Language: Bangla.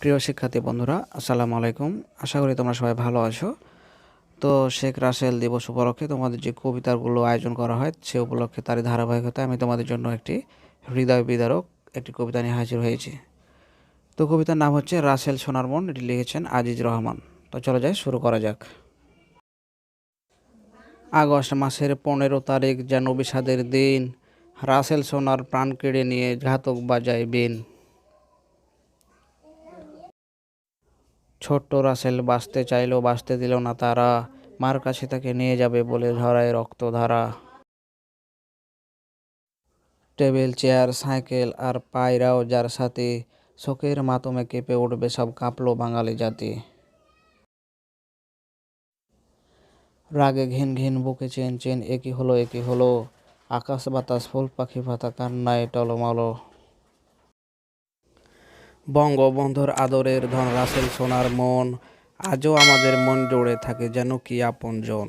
প্রিয় শিক্ষার্থী বন্ধুরা, আসসালামু আলাইকুম। আশা করি তোমরা সবাই ভালো আছো। তো শেখ রাসেল দিবস উপলক্ষে তোমাদের যে কবিতাগুলো আয়োজন করা হয়, সে উপলক্ষে তারই ধারাবাহিকতায় আমি তোমাদের জন্য একটি হৃদয় বিদারক একটি কবিতা নিয়ে হাজির হয়েছি। তো কবিতার নাম হচ্ছে রাসেল সোনার মন, এটি লিখেছেন আজিজ রহমান। তো চলো যাই, শুরু করা যাক। আগস্ট মাসের পনেরো তারিখ যেন বিষাদের দিন, রাসেল সোনার প্রাণ কেড়ে নিয়ে ঘাতক বাজায় বিন। ছোট্ট রাসেল বাঁচতে চাইলেও বাঁচতে দিল না তারা। মার কাছে তাকে নিয়ে যাবে বলে ঝরায় রক্তধারা। টেবিল, চেয়ার, সাইকেল আর পায়রাও যার সাথে শোকের মাতমে কেঁপে উঠবে সব কাঁপলো বাঙালি জাতি। রাগে ঘিন ঘিন বুকে চেন চেন একই হলো একই হলো। আকাশ বাতাস ফুল পাখি পাতা, কান্নায় টলমলো। বঙ্গবন্ধুর আদরের ধন রাসেল সোনার মন আজও আমাদের মন জোড়ে থাকে যেন কি আপনজন।